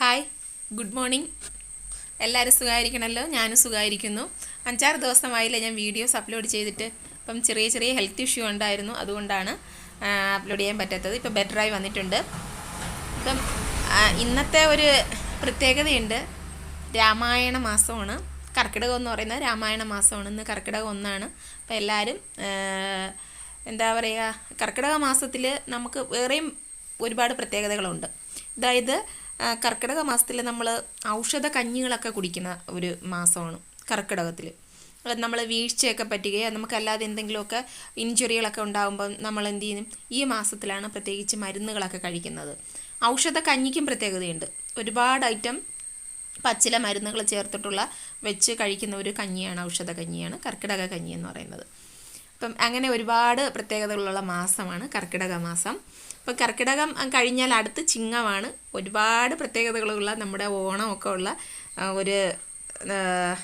Hi good morning എല്ലാവരും സുഖമായിരിക്കണമല്ലോ ഞാനും സുഖമായിരിക്കുന്നു. അഞ്ചാറ് ദിവസമായില്ല ഞാൻ വീഡിയോസ് അപ്ലോഡ് ചെയ്തിട്ട്. ഇപ്പം ചെറിയ ചെറിയ ഹെൽത്ത് ഇഷ്യൂ ഉണ്ടായിരുന്നു. അതുകൊണ്ടാണ് അപ്ലോഡ് ചെയ്യാൻ പറ്റാത്തത്. ഇപ്പം ബെറ്ററായി വന്നിട്ടുണ്ട്. ഇപ്പം ഇന്നത്തെ ഒരു പ്രത്യേകതയുണ്ട്. രാമായണ മാസമാണ്. കർക്കിടകം എന്ന് പറയുന്നത് രാമായണ മാസമാണ്. ഇന്ന് കർക്കിടകം ഒന്നാണ്. അപ്പം എല്ലാവരും എന്താ പറയുക കർക്കിടക മാസത്തിൽ നമുക്ക് വേറെയും ഒരുപാട് പ്രത്യേകതകളുണ്ട്. അതായത് കർക്കിടക മാസത്തിൽ നമ്മൾ ഔഷധ കഞ്ഞികളൊക്കെ കുടിക്കുന്ന ഒരു മാസമാണ് കർക്കിടകത്തിൽ നമ്മൾ വീഴ്ചയൊക്കെ പറ്റുകയോ നമുക്കല്ലാതെ എന്തെങ്കിലുമൊക്കെ ഇഞ്ചുറികളൊക്കെ ഉണ്ടാകുമ്പോൾ നമ്മൾ എന്ത് ചെയ്യും? ഈ മാസത്തിലാണ് പ്രത്യേകിച്ച് മരുന്നുകളൊക്കെ കഴിക്കുന്നത്. ഔഷധ കഞ്ഞിക്കും പ്രത്യേകതയുണ്ട്. ഒരുപാട് ഐറ്റം പച്ചില മരുന്നുകൾ ചേർത്തിട്ടുള്ള വെച്ച് കഴിക്കുന്ന ഒരു കഞ്ഞിയാണ് ഔഷധ കഞ്ഞിയാണ് കർക്കിടക കഞ്ഞി എന്ന് പറയുന്നത്. അപ്പം അങ്ങനെ ഒരുപാട് പ്രത്യേകതകളുള്ള മാസമാണ് കർക്കിടക മാസം. അപ്പം കർക്കിടകം കഴിഞ്ഞാൽ അടുത്ത് ചിങ്ങമാണ്. ഒരുപാട് പ്രത്യേകതകളുള്ള നമ്മുടെ ഓണമൊക്കെ ഉള്ള ഒരു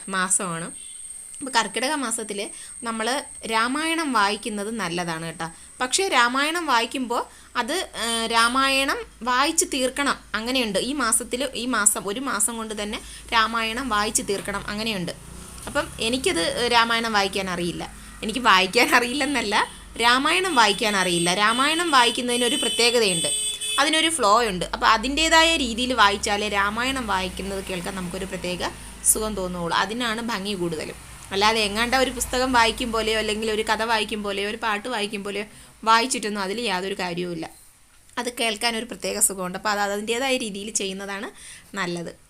മാസമാണ്. അപ്പോൾ കർക്കിടക മാസത്തിൽ നമ്മൾ രാമായണം വായിക്കുന്നത് നല്ലതാണ് കേട്ടോ. പക്ഷേ രാമായണം വായിക്കുമ്പോൾ അത് രാമായണം വായിച്ച് തീർക്കണം അങ്ങനെയുണ്ട്. ഈ മാസത്തിൽ ഈ മാസം ഒരു മാസം കൊണ്ട് തന്നെ രാമായണം വായിച്ച് തീർക്കണം അങ്ങനെയുണ്ട്. അപ്പം എനിക്കത് രാമായണം വായിക്കാൻ അറിയില്ല. എനിക്ക് വായിക്കാൻ അറിയില്ലെന്നല്ല. രാമായണം വായിക്കാൻ അറിയില്ല. രാമായണം വായിക്കുന്നതിന് ഒരു പ്രത്യേകതയുണ്ട്. അതിനൊരു ഫ്ലോ ഉണ്ട്. അപ്പോൾ അതിന്റേതായ രീതിയിൽ വായിച്ചാലേ രാമായണം വായിക്കുന്നത് കേൾക്കാൻ നമുക്കൊരു പ്രത്യേക സുഖം തോന്നുകയുള്ളൂ. അതിനാണ് ഭംഗി കൂടുതലും. അല്ലാതെ എങ്ങാണ്ട ഒരു പുസ്തകം വായിക്കും പോലെയോ അല്ലെങ്കിൽ ഒരു കഥ വായിക്കും പോലെയോ ഒരു പാട്ട് വായിക്കും പോലെയോ വായിച്ചിട്ടൊന്നും അതിൽ യാതൊരു കാര്യവുമില്ല. അത് കേൾക്കാൻ ഒരു പ്രത്യേക സുഖമുണ്ട്. അപ്പോൾ അത് അതിന്റേതായ രീതിയിൽ ചെയ്യുന്നതാണ് നല്ലത്.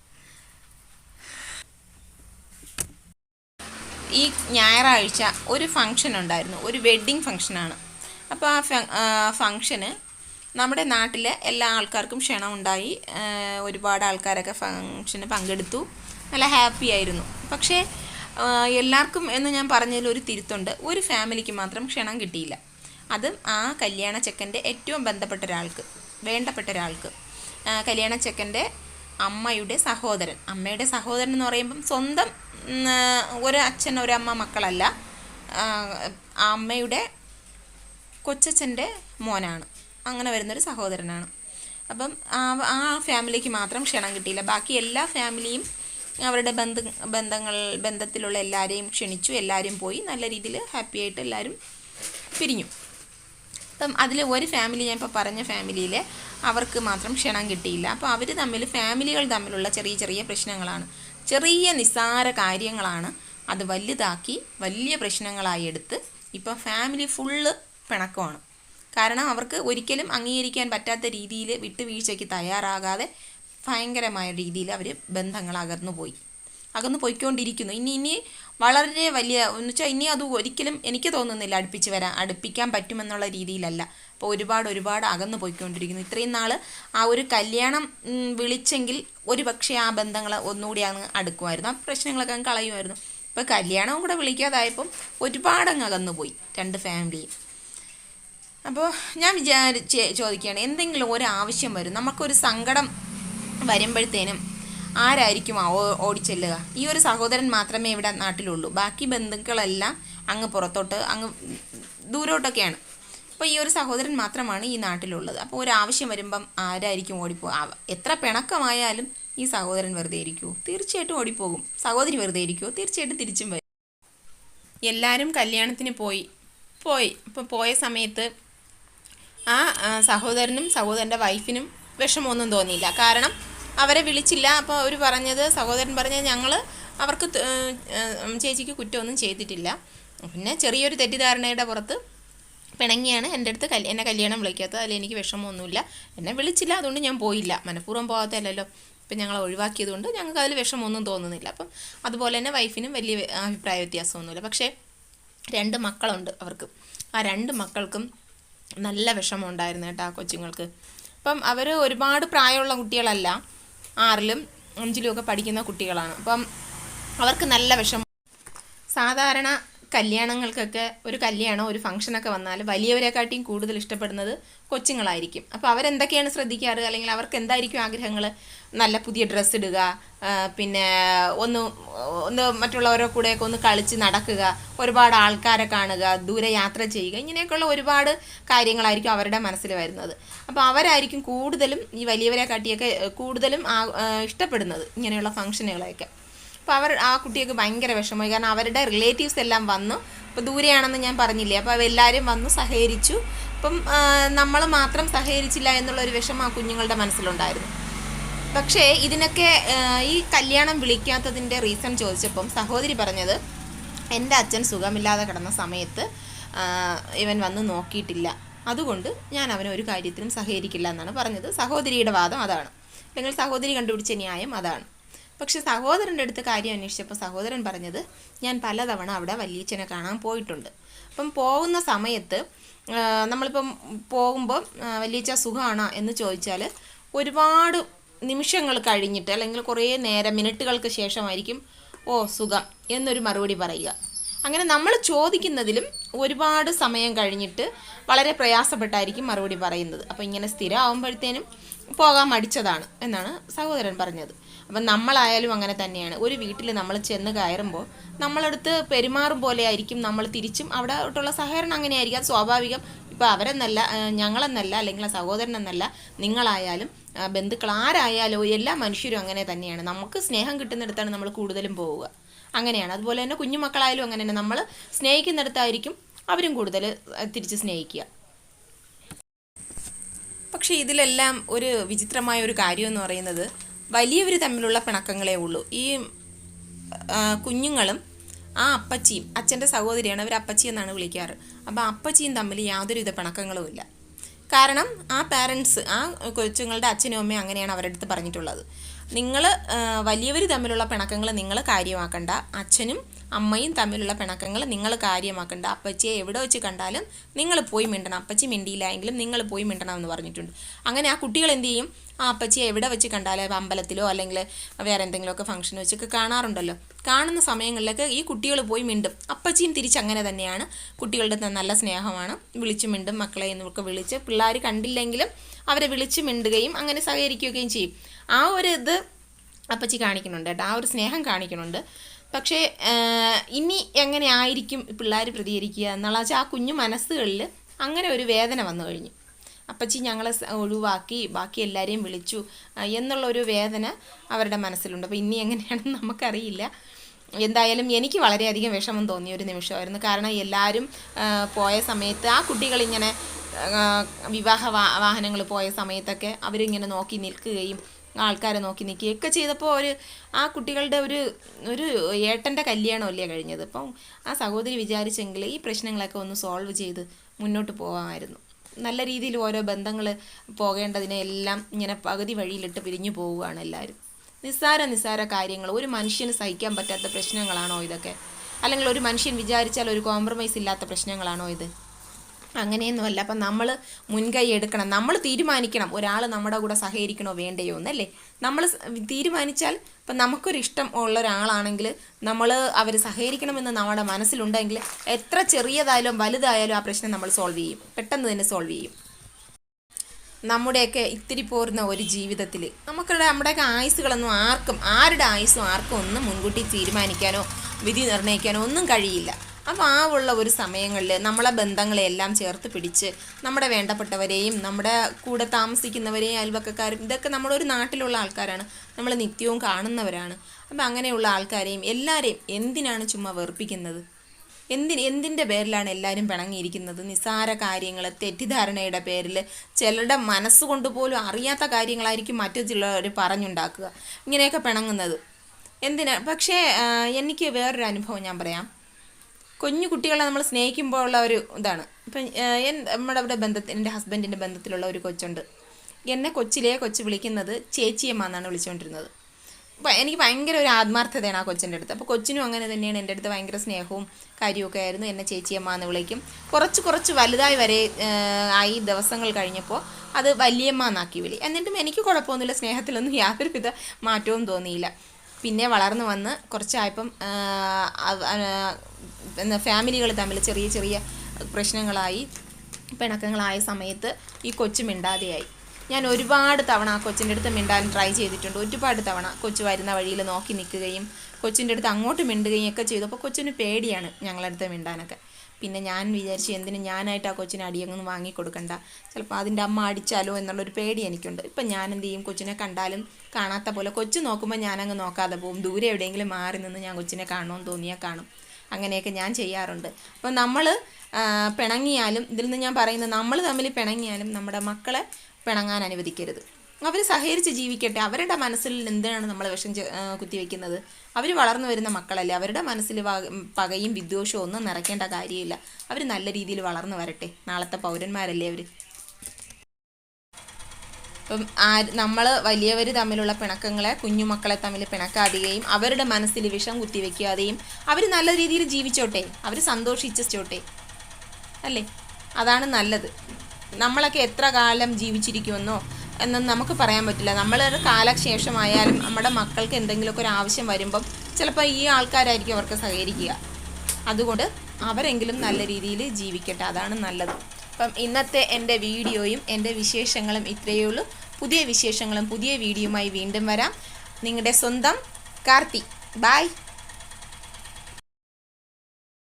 ഈ ഞായറാഴ്ച ഒരു ഫംഗ്ഷൻ ഉണ്ടായിരുന്നു. ഒരു വെഡ്ഡിങ് ഫംഗ്ഷനാണ് അപ്പോൾ ആ ഫംഗ്ഷന് നമ്മുടെ നാട്ടിലെ എല്ലാ ആൾക്കാർക്കും ക്ഷണമുണ്ടായി ഒരുപാട് ആൾക്കാരൊക്കെ ഫംഗ്ഷന് പങ്കെടുത്തു. നല്ല ഹാപ്പി ആയിരുന്നു. പക്ഷേ എല്ലാവർക്കും എന്ന് ഞാൻ പറഞ്ഞതിൽ ഒരു തിരുത്തുണ്ട്. ഒരു ഫാമിലിക്ക് മാത്രം ക്ഷണം കിട്ടിയില്ല. അതും ആ കല്യാണ ചെക്കന്റെ ഏറ്റവും ബന്ധപ്പെട്ട ഒരാൾക്ക് വേണ്ടപ്പെട്ട ഒരാൾക്ക്. കല്യാണ ചെക്കന്റെ അമ്മയുടെ സഹോദരൻ. അമ്മയുടെ സഹോദരൻ എന്ന് പറയുമ്പം സ്വന്തം ഒരു അച്ഛൻ ഒരമ്മ മക്കളല്ല. അമ്മയുടെ കൊച്ചച്ഛന്റെ മോനാണ്. അങ്ങനെ വരുന്നൊരു സഹോദരനാണ്. അപ്പം ആ ഫാമിലിക്ക് മാത്രം ക്ഷണം കിട്ടിയില്ല. ബാക്കി എല്ലാ ഫാമിലിയും അവരുടെ ബന്ധ ബന്ധങ്ങൾ ബന്ധത്തിലുള്ള എല്ലാവരെയും ക്ഷണിച്ചു. എല്ലാവരും പോയി നല്ല രീതിയിൽ ഹാപ്പിയായിട്ട് എല്ലാവരും പിരിഞ്ഞു. അപ്പം അതിൽ ഒരു ഫാമിലി ഞാൻ ഇപ്പോൾ പറഞ്ഞ ഫാമിലിയിൽ അവർക്ക് മാത്രം ക്ഷണം കിട്ടിയില്ല. അപ്പോൾ അവർ തമ്മിൽ ഫാമിലികൾ തമ്മിലുള്ള ചെറിയ ചെറിയ പ്രശ്നങ്ങളാണ്. ചെറിയ നിസ്സാര കാര്യങ്ങളാണ് അത് വലുതാക്കി വലിയ പ്രശ്നങ്ങളായി എടുത്ത് ഇപ്പം ഫാമിലി ഫുള്ള് പിണക്കമാണ്. കാരണം അവർക്ക് ഒരിക്കലും അംഗീകരിക്കാൻ പറ്റാത്ത രീതിയിൽ വിട്ടുവീഴ്ചയ്ക്ക് തയ്യാറാകാതെ ഭയങ്കരമായ രീതിയിൽ അവർ ബന്ധങ്ങൾ അകന്നു പോയി അകന്നു പോയിക്കൊണ്ടിരിക്കുന്നു ഇനി ഇനി വളരെ വലിയ എന്ന് വെച്ചാൽ ഇനി അത് ഒരിക്കലും എനിക്ക് തോന്നുന്നില്ല അടുപ്പിച്ച് വരാൻ അടുപ്പിക്കാൻ പറ്റുമെന്നുള്ള രീതിയിലല്ല. അപ്പോൾ ഒരുപാട് ഒരുപാട് അകന്നു പോയിക്കൊണ്ടിരിക്കുന്നു. ഇത്രയും നാൾ ആ ഒരു കല്യാണം വിളിച്ചെങ്കിൽ ഒരു പക്ഷേ ആ ബന്ധങ്ങൾ ഒന്നുകൂടി അങ്ങ് അടുക്കുമായിരുന്നു. ആ പ്രശ്നങ്ങളൊക്കെ അങ്ങ് കളയുമായിരുന്നു. ഇപ്പോൾ കല്യാണവും കൂടെ വിളിക്കാതായപ്പം ഒരുപാട് അങ്ങ് അകന്നു പോയി രണ്ട് ഫാമിലിയും അപ്പോൾ ഞാൻ വിചാരിച്ച് ചോദിക്കുകയാണ് എന്തെങ്കിലും ഒരു ആവശ്യം വരും നമുക്കൊരു സങ്കടം വരുമ്പോഴത്തേനും ആരായിരിക്കും ഓടിച്ചെല്ലുക? ഈ ഒരു സഹോദരൻ മാത്രമേ ഇവിടെ നാട്ടിലുള്ളൂ. ബാക്കി ബന്ധുക്കളെല്ലാം അങ്ങ് പുറത്തോട്ട് അങ്ങ് ദൂരോട്ടൊക്കെയാണ്. അപ്പോൾ ഈ ഒരു സഹോദരൻ മാത്രമാണ് ഈ നാട്ടിലുള്ളത്. അപ്പോൾ ഒരു ആവശ്യം വരുമ്പം ആരായിരിക്കും ഓടിപ്പോ എത്ര പിണക്കമായാലും ഈ സഹോദരൻ വെറുതെ ഇരിക്കുമോ തീർച്ചയായിട്ടും ഓടിപ്പോകും. സഹോദരി വെറുതെ ഇരിക്കുമോ തീർച്ചയായിട്ടും തിരിച്ചും വരും. എല്ലാവരും കല്യാണത്തിന് പോയി. പോയി. അപ്പോൾ പോയ സമയത്ത് ആ, സഹോദരനും സഹോദരന്റെ വൈഫിനും വിഷമമൊന്നും തോന്നിയില്ല. കാരണം അവരെ വിളിച്ചില്ല. അപ്പോൾ അവർ പറഞ്ഞത് സഹോദരൻ പറഞ്ഞത് ഞങ്ങൾ അവർക്ക് ചേച്ചിക്ക് കുറ്റമൊന്നും ചെയ്തിട്ടില്ല. പിന്നെ ചെറിയൊരു തെറ്റിദ്ധാരണയുടെ പുറത്ത് പിണങ്ങിയാണ് എന്റെ അടുത്ത് കല്യാ എന്നെ കല്യാണം വിളിക്കാത്തത്. അതിൽ എനിക്ക് വിഷമമൊന്നുമില്ല. എന്നെ വിളിച്ചില്ല അതുകൊണ്ട് ഞാൻ പോയില്ല. മനഃപൂർവം പോകാത്തല്ലോ ഇപ്പം ഞങ്ങൾ ഒഴിവാക്കിയതുകൊണ്ട് ഞങ്ങൾക്ക് അതിൽ വിഷമമൊന്നും തോന്നുന്നില്ല. അപ്പം അതുപോലെ തന്നെ വൈഫിനും വലിയ അഭിപ്രായ വ്യത്യാസമൊന്നുമില്ല. പക്ഷേ രണ്ട് മക്കളുണ്ട് അവർക്ക്. ആ രണ്ട് മക്കൾക്കും നല്ല വിഷമം ഉണ്ടായിരുന്നു കേട്ടോ ആ കൊച്ചുങ്ങൾക്ക്. അപ്പം അവർ ഒരുപാട് പ്രായമുള്ള കുട്ടികളല്ല. ആറിലും അഞ്ചിലും ഒക്കെ പഠിക്കുന്ന കുട്ടികളാണ്. അപ്പം അവർക്ക് നല്ല വിഷമം. സാധാരണ കല്യാണങ്ങൾക്കൊക്കെ ഒരു കല്യാണം ഒരു ഫംഗ്ഷനൊക്കെ വന്നാൽ വലിയവരെക്കാട്ടിയും കൂടുതൽ ഇഷ്ടപ്പെടുന്നത് കൊച്ചുങ്ങളായിരിക്കും. അപ്പോൾ അവരെന്തൊക്കെയാണ് ശ്രദ്ധിക്കാറ്? അല്ലെങ്കിൽ അവർക്ക് എന്തായിരിക്കും ആഗ്രഹങ്ങൾ നല്ല പുതിയ ഡ്രസ്സ് ഇടുക പിന്നെ ഒന്ന് ഒന്ന് മറ്റുള്ളവരെ കൂടെയൊക്കെ ഒന്ന് കളിച്ച് നടക്കുക ഒരുപാട് ആൾക്കാരെ കാണുക ദൂരെ യാത്ര ചെയ്യുക ഇങ്ങനെയൊക്കെയുള്ള ഒരുപാട് കാര്യങ്ങളായിരിക്കും അവരുടെ മനസ്സിൽ വരുന്നത്. അപ്പോൾ അവരായിരിക്കും കൂടുതലും ഈ വലിയവരെ കാട്ടിയൊക്കെ കൂടുതലും ഇഷ്ടപ്പെടുന്നത് ഇങ്ങനെയുള്ള ഫംഗ്ഷനുകളെയൊക്കെ. അപ്പോൾ അവർ ആ കുട്ടിയൊക്കെ ഭയങ്കര വിഷമമായി. കാരണം അവരുടെ റിലേറ്റീവ്സ് എല്ലാം വന്നു. അപ്പോൾ ദൂരെയാണെന്ന് ഞാൻ പറഞ്ഞില്ലേ. അപ്പോൾ അവരെല്ലാവരും വന്നു സഹകരിച്ചു. അപ്പം നമ്മൾ മാത്രം സഹകരിച്ചില്ല എന്നുള്ളൊരു വിഷമം ആ കുഞ്ഞുങ്ങളുടെ മനസ്സിലുണ്ടായിരുന്നു. പക്ഷേ ഇതിനൊക്കെ ഈ കല്യാണം വിളിക്കാത്തതിന്റെ റീസൺ ചോദിച്ചപ്പം സഹോദരി പറഞ്ഞത് എന്റെ അച്ഛൻ സുഖമില്ലാതെ കിടന്ന സമയത്ത് ഇവൻ വന്ന് നോക്കിയിട്ടില്ല. അതുകൊണ്ട് ഞാൻ അവനെ ഒരു കാര്യത്തിനും സഹകരിക്കില്ല എന്നാണ് പറഞ്ഞത്. സഹോദരിയുടെ വാദം അതാണ്. അല്ലെങ്കിൽ സഹോദരി കണ്ടുപിടിച്ച ന്യായം അതാണ്. പക്ഷെ സഹോദരന്റെ അടുത്ത് കാര്യം അന്വേഷിച്ചപ്പോൾ സഹോദരൻ പറഞ്ഞത് ഞാൻ പലതവണ അവിടെ വല്യച്ഛനെ കാണാൻ പോയിട്ടുണ്ട്. അപ്പം പോകുന്ന സമയത്ത് നമ്മളിപ്പം പോകുമ്പോൾ വല്യച്ഛ സുഖമാണോ എന്ന് ചോദിച്ചാൽ ഒരുപാട് നിമിഷങ്ങൾ കഴിഞ്ഞിട്ട് അല്ലെങ്കിൽ കുറേ നേരം മിനിറ്റുകൾക്ക് ശേഷമായിരിക്കും ഓ സുഖം എന്നൊരു മറുപടി പറയുക. അങ്ങനെ നമ്മൾ ചോദിക്കുന്നതിലും ഒരുപാട് സമയം കഴിഞ്ഞിട്ട് വളരെ പ്രയാസപ്പെട്ടായിരിക്കും മറുപടി പറയുന്നത്. അപ്പോൾ ഇങ്ങനെ സ്ഥിരമാകുമ്പോഴത്തേനും പോകാൻ മടിച്ചതാണ് എന്നാണ് സഹോദരൻ പറഞ്ഞത്. അപ്പം നമ്മളായാലും അങ്ങനെ തന്നെയാണ്. ഒരു വീട്ടിൽ നമ്മൾ ചെന്ന് കയറുമ്പോൾ നമ്മളടുത്ത് പെരുമാറും പോലെ ആയിരിക്കും നമ്മൾ തിരിച്ചും അവിടെ ആയിട്ടുള്ള സഹകരണം അങ്ങനെയായിരിക്കും. സ്വാഭാവികം. ഇപ്പോൾ അവരെന്നല്ല ഞങ്ങളെന്നല്ല അല്ലെങ്കിൽ ആ സഹോദരനെന്നല്ല നിങ്ങളായാലും ബന്ധുക്കൾ ആരായാലും എല്ലാ മനുഷ്യരും അങ്ങനെ തന്നെയാണ്. നമുക്ക് സ്നേഹം കിട്ടുന്നിടത്താണ് നമ്മൾ കൂടുതലും പോവുക. അങ്ങനെയാണ്. അതുപോലെ തന്നെ കുഞ്ഞുമക്കളായാലും അങ്ങനെ തന്നെ. നമ്മൾ സ്നേഹിക്കുന്നിടത്തായിരിക്കും അവരും കൂടുതൽ തിരിച്ച് സ്നേഹിക്കുക. പക്ഷേ ഇതിലെല്ലാം ഒരു വിചിത്രമായ ഒരു കാര്യം എന്ന് പറയുന്നത് വലിയവർ തമ്മിലുള്ള പിണക്കങ്ങളേ ഉള്ളൂ. ഈ കുഞ്ഞുങ്ങളും ആ അപ്പച്ചിയും അച്ഛന്റെ സഹോദരിയാണ് അവർ അപ്പച്ചി എന്നാണ് വിളിക്കാറ്. അപ്പോൾ അപ്പച്ചിയും തമ്മിൽ യാതൊരുവിധ പിണക്കങ്ങളും ഇല്ല. കാരണം ആ പാരൻസ് ആ കൊച്ചുങ്ങളുടെ അച്ഛനും അമ്മയും അങ്ങനെയാണ് അവരുടെ അടുത്ത് പറഞ്ഞിട്ടുള്ളത്. നിങ്ങൾ വലിയവർ തമ്മിലുള്ള പിണക്കങ്ങൾ നിങ്ങൾ കാര്യമാക്കണ്ട. അച്ഛനും അമ്മയും തമ്മിലുള്ള പിണക്കങ്ങൾ നിങ്ങൾ കാര്യമാക്കേണ്ട. അപ്പച്ചിയെ എവിടെ വെച്ച് കണ്ടാലും നിങ്ങൾ പോയി മിണ്ടണം. അപ്പച്ചി മിണ്ടിയില്ലെങ്കിലും നിങ്ങൾ പോയി മിണ്ടണം എന്ന് പറഞ്ഞിട്ടുണ്ട്. അങ്ങനെ ആ കുട്ടികൾ എന്ത് ചെയ്യും? ആ അപ്പച്ചിയെ എവിടെ വെച്ച് കണ്ടാലും അമ്പലത്തിലോ അല്ലെങ്കിൽ വേറെ എന്തെങ്കിലുമൊക്കെ ഫംഗ്ഷൻ വെച്ചൊക്കെ കാണാറുണ്ടല്ലോ. കാണുന്ന സമയങ്ങളിലൊക്കെ ഈ കുട്ടികൾ പോയി മിണ്ടും. അപ്പച്ചിയും തിരിച്ച് അങ്ങനെ തന്നെയാണ്. കുട്ടികളുടെ നല്ല സ്നേഹമാണ്. വിളിച്ചു മിണ്ടും മക്കളെ എന്നൊക്കെ വിളിച്ച് പിള്ളേർ കണ്ടില്ലെങ്കിലും അവരെ വിളിച്ച് മിണ്ടുകയും അങ്ങനെ സഹകരിക്കുകയും ചെയ്യും. ആ ഒരു ഇത് അപ്പച്ചി കാണിക്കുന്നുണ്ട് കേട്ടോ. ആ ഒരു സ്നേഹം കാണിക്കുന്നുണ്ട്. പക്ഷേ ഇനി എങ്ങനെ ആയിരിക്കും പിള്ളേർ പ്രതികരിക്കുക എന്നുള്ള വെച്ചാൽ ആ കുഞ്ഞു മനസ്സുകളിൽ അങ്ങനെ ഒരു വേദന വന്നു കഴിഞ്ഞു. അപ്പച്ചി ഞങ്ങളെ ഒഴിവാക്കി ബാക്കി എല്ലാവരെയും വിളിച്ചു എന്നുള്ള ഒരു വേദന അവരുടെ മനസ്സിലുണ്ട്. അപ്പോൾ ഇനി എങ്ങനെയാണെന്ന് നമുക്കറിയില്ല. എന്തായാലും എനിക്ക് വളരെയധികം വിഷമം തോന്നിയ ഒരു നിമിഷമായിരുന്നു. കാരണം എല്ലാവരും പോയ സമയത്ത് ആ കുട്ടികളിങ്ങനെ വിവാഹ വാഹനങ്ങൾ പോയ സമയത്തൊക്കെ അവരിങ്ങനെ നോക്കി നിൽക്കുകയും ആൾക്കാരെ നോക്കി നിൽക്കുകയൊക്കെ ചെയ്തപ്പോൾ ഒരു ആ കുട്ടികളുടെ ഒരു ഒരു ഏട്ടന്റെ കല്യാണമല്ലേ കഴിഞ്ഞത്. അപ്പം ആ സഹോദരി വിചാരിച്ചെങ്കിൽ ഈ പ്രശ്നങ്ങളൊക്കെ ഒന്ന് സോൾവ് ചെയ്ത് മുന്നോട്ട് പോകാമായിരുന്നു. നല്ല രീതിയിൽ ഓരോ ബന്ധങ്ങൾ പോകേണ്ടതിനെ എല്ലാം ഇങ്ങനെ പകുതി വഴിയിലിട്ട് പിരിഞ്ഞു പോവുകയാണ് എല്ലാവരും. നിസ്സാര നിസ്സാര കാര്യങ്ങൾ. ഒരു മനുഷ്യന് സഹിക്കാൻ പറ്റാത്ത പ്രശ്നങ്ങളാണോ ഇതൊക്കെ? അല്ലെങ്കിൽ ഒരു മനുഷ്യൻ വിചാരിച്ചാൽ ഒരു കോംപ്രമൈസ് ഇല്ലാത്ത പ്രശ്നങ്ങളാണോ ഇത്? അങ്ങനെയൊന്നുമല്ല. അപ്പം നമ്മൾ മുൻകൈ എടുക്കണം. നമ്മൾ തീരുമാനിക്കണം. ഒരാൾ നമ്മുടെ കൂടെ സഹകരിക്കണോ വേണ്ടയോ എന്നല്ലേ? നമ്മൾ തീരുമാനിച്ചാൽ ഇപ്പം നമുക്കൊരു ഇഷ്ടം ഉള്ള ഒരാളാണെങ്കിൽ നമ്മൾ അവർ സഹകരിക്കണമെന്ന് നമ്മുടെ മനസ്സിലുണ്ടെങ്കിൽ എത്ര ചെറിയതായാലും വലുതായാലും ആ പ്രശ്നം നമ്മൾ സോൾവ് ചെയ്യും. പെട്ടെന്ന് തന്നെ സോൾവ് ചെയ്യും. നമ്മുടെയൊക്കെ ഇത്തിരി പോരുന്ന ഒരു ജീവിതത്തിൽ നമുക്കിവിടെ നമ്മുടെയൊക്കെ ആയുസ്സുകളൊന്നും ആർക്കും ആരുടെ ആയുസ്സും ആർക്കും ഒന്നും മുൻകൂട്ടി തീരുമാനിക്കാനോ വിധി നിർണയിക്കാനോ ഒന്നും കഴിയില്ല. അപ്പോൾ ആ ഉള്ള ഒരു സമയങ്ങളിൽ നമ്മളെ ബന്ധങ്ങളെല്ലാം ചേർത്ത് പിടിച്ച് നമ്മുടെ വേണ്ടപ്പെട്ടവരെയും നമ്മുടെ കൂടെ താമസിക്കുന്നവരെയും അയൽവക്കക്കാരും ഇതൊക്കെ നമ്മളൊരു നാട്ടിലുള്ള ആൾക്കാരാണ്. നമ്മൾ നിത്യവും കാണുന്നവരാണ്. അപ്പോൾ അങ്ങനെയുള്ള ആൾക്കാരെയും എല്ലാവരെയും എന്തിനാണ് ചുമ്മാ വെറുപ്പിക്കുന്നത്? എന്തിന് എന്തിന്റെ പേരിലാണ് എല്ലാവരും പിണങ്ങിയിരിക്കുന്നത്? നിസ്സാര കാര്യങ്ങൾ തെറ്റിദ്ധാരണയുടെ പേരിൽ ചിലരുടെ മനസ്സുകൊണ്ട് പോലും അറിയാത്ത കാര്യങ്ങളായിരിക്കും മറ്റു ചിലർ പറഞ്ഞുണ്ടാക്കുക. ഇങ്ങനെയൊക്കെ പിണങ്ങുന്നത്. എന്തിനാ? പക്ഷേ എനിക്ക് വേറൊരു അനുഭവം ഞാൻ പറയാം. കുഞ്ഞു കുട്ടികളെ നമ്മൾ സ്നേഹിക്കുമ്പോൾ ഉള്ള ഒരു ഇതാണ്. ഇപ്പം നമ്മുടെ അവിടെ ബന്ധത്തിൽ എന്റെ ഹസ്ബൻഡിന്റെ ബന്ധത്തിലുള്ള ഒരു കൊച്ചുണ്ട്. എന്നെ കൊച്ചിലെ കൊച്ചു വിളിക്കുന്നത് ചേച്ചിയമ്മ എന്നാണ് വിളിച്ചുകൊണ്ടിരുന്നത്. അപ്പോൾ എനിക്ക് ഭയങ്കര ഒരു ആത്മാർത്ഥതയാണ് ആ കൊച്ചിന്റെ അടുത്ത്. അപ്പോൾ കൊച്ചിനും അങ്ങനെ തന്നെയാണ്. എന്റെ അടുത്ത് ഭയങ്കര സ്നേഹവും കാര്യമൊക്കെ ആയിരുന്നു. എന്നെ ചേച്ചിയമ്മ എന്ന് വിളിക്കും. കുറച്ച് കുറച്ച് വലുതായി വരെ ആയി ദിവസങ്ങൾ കഴിഞ്ഞപ്പോൾ അത് വലിയമ്മ എന്നാക്കി വിളി. എന്നിട്ടും എനിക്ക് കുഴപ്പമൊന്നുമില്ല. സ്നേഹത്തിലൊന്നും യാതൊരുവിധ മാറ്റവും തോന്നിയില്ല. പിന്നെ വളർന്നു വന്ന് കുറച്ചായപ്പം ഫാമിലികൾ തമ്മിൽ ചെറിയ ചെറിയ പ്രശ്നങ്ങളായി പിണക്കങ്ങളായ സമയത്ത് ഈ കൊച്ചു മിണ്ടാതെയായി. ഞാൻ ഒരുപാട് തവണ ആ കൊച്ചിന്റെ അടുത്ത് മിണ്ടാൻ ട്രൈ ചെയ്തിട്ടുണ്ട്. ഒരുപാട് തവണ കൊച്ചു വരുന്ന വഴിയിൽ നോക്കി നിൽക്കുകയും കൊച്ചിന്റെ അടുത്ത് അങ്ങോട്ട് മിണ്ടുകയും ഒക്കെ ചെയ്തു. അപ്പോൾ കൊച്ചിന് പേടിയാണ് ഞങ്ങളുടെ മിണ്ടാനൊക്കെ. പിന്നെ ഞാൻ വിചാരിച്ചു എന്തിനു ഞാനായിട്ട് ആ കൊച്ചിനെ അടിയങ്ങൊന്നും വാങ്ങിക്കൊടുക്കണ്ട. ചിലപ്പോൾ അതിന്റെ അമ്മ അടിച്ചാലോ എന്നുള്ളൊരു പേടി എനിക്കുണ്ട്. ഇപ്പം ഞാൻ എന്ത് ചെയ്യും? കൊച്ചിനെ കണ്ടാലും കാണാത്ത പോലെ കൊച്ചു നോക്കുമ്പോൾ ഞാനങ്ങ് നോക്കാതെ പോകും ദൂരെ എവിടെയെങ്കിലും മാറി നിന്ന് ഞാൻ കൊച്ചിനെ കാണുമെന്ന് തോന്നിയാൽ കാണും. അങ്ങനെയൊക്കെ ഞാൻ ചെയ്യാറുണ്ട്. അപ്പോൾ നമ്മൾ പിണങ്ങിയാലും ഇതിൽ നിന്ന് ഞാൻ പറയുന്നത് നമ്മൾ തമ്മിൽ പിണങ്ങിയാലും നമ്മുടെ മക്കളെ പിണങ്ങാൻ അനുവദിക്കരുത്. അവർ സഹകരിച്ച് ജീവിക്കട്ടെ. അവരുടെ മനസ്സിൽ എന്തിനാണ് നമ്മൾ വിഷം കുത്തിവെക്കുന്നത്? അവർ വളർന്നു വരുന്ന മക്കളല്ലേ? അവരുടെ മനസ്സിൽ പകയും വിദ്വേഷവും ഒന്നും നിറയ്ക്കേണ്ട കാര്യമില്ല. അവർ നല്ല രീതിയിൽ വളർന്നു വരട്ടെ. നാളത്തെ പൗരന്മാരല്ലേ അവർ ഇപ്പം ആര് നമ്മൾ വലിയവർ തമ്മിലുള്ള പിണക്കങ്ങളെ കുഞ്ഞുമക്കളെ തമ്മിൽ പിണക്കാതെയും അവരുടെ മനസ്സിൽ വിഷം കുത്തിവെക്കാതെയും അവർ നല്ല രീതിയിൽ ജീവിച്ചോട്ടെ. അവർ സന്തോഷിച്ചോട്ടെ അല്ലേ? അതാണ് നല്ലത്. നമ്മളൊക്കെ എത്ര കാലം ജീവിച്ചിരിക്കുമെന്നോ എന്നൊന്നും നമുക്ക് പറയാൻ പറ്റില്ല. നമ്മളൊരു കാലശേഷമായാലും നമ്മുടെ മക്കൾക്ക് എന്തെങ്കിലുമൊക്കെ ഒരു ആവശ്യം വരുമ്പം ചിലപ്പോൾ ഈ ആൾക്കാരായിരിക്കും അവർക്ക് സഹകരിക്കുക. അതുകൊണ്ട് അവരെങ്കിലും നല്ല രീതിയിൽ ജീവിക്കട്ടെ. അതാണ് നല്ലത്. അപ്പം ഇന്നത്തെ എന്റെ വീഡിയോയും എന്റെ വിശേഷങ്ങളും ഇത്രയേ ഉള്ളൂ. പുതിയ വിശേഷങ്ങളും പുതിയ വീഡിയോയുമായി വീണ്ടും വരാം. നിങ്ങളുടെ സ്വന്തം കാർത്തി. ബായ്